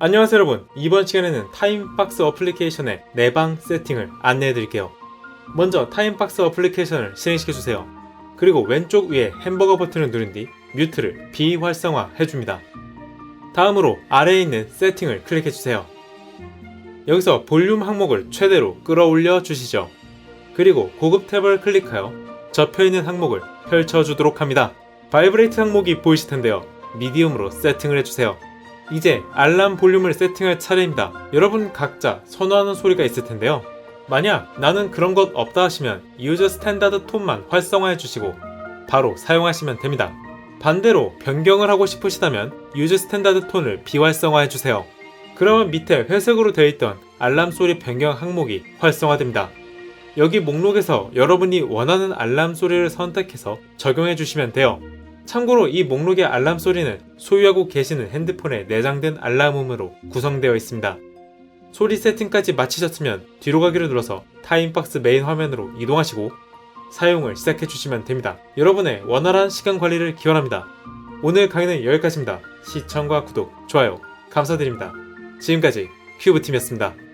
안녕하세요 여러분. 이번 시간에는 타임박스 어플리케이션의 내방 세팅을 안내해 드릴게요. 먼저 타임박스 어플리케이션을 실행시켜 주세요. 그리고 왼쪽 위에 햄버거 버튼을 누른 뒤 뮤트를 비활성화 해줍니다. 다음으로 아래에 있는 세팅을 클릭해 주세요. 여기서 볼륨 항목을 최대로 끌어올려 주시죠. 그리고 고급 탭을 클릭하여 접혀 있는 항목을 펼쳐 주도록 합니다. 바이브레이트 항목이 보이실 텐데요. 미디움으로 세팅을 해주세요 이제 알람 볼륨을 세팅할 차례입니다. 여러분 각자 선호하는 소리가 있을 텐데요. 만약 나는 그런 것 없다 하시면 유저 스탠다드 톤만 활성화해 주시고 바로 사용하시면 됩니다. 반대로 변경을 하고 싶으시다면 유저 스탠다드 톤을 비활성화해 주세요. 그러면 밑에 회색으로 되어 있던 알람 소리 변경 항목이 활성화됩니다. 여기 목록에서 여러분이 원하는 알람 소리를 선택해서 적용해 주시면 돼요. 참고로 이 목록의 알람 소리는 소유하고 계시는 핸드폰에 내장된 알람음으로 구성되어 있습니다. 소리 세팅까지 마치셨으면 뒤로 가기를 눌러서 타임박스 메인 화면으로 이동하시고 사용을 시작해 주시면 됩니다. 여러분의 원활한 시간 관리를 기원합니다. 오늘 강의는 여기까지입니다. 시청과 구독, 좋아요 감사드립니다. 지금까지 큐브팀이었습니다.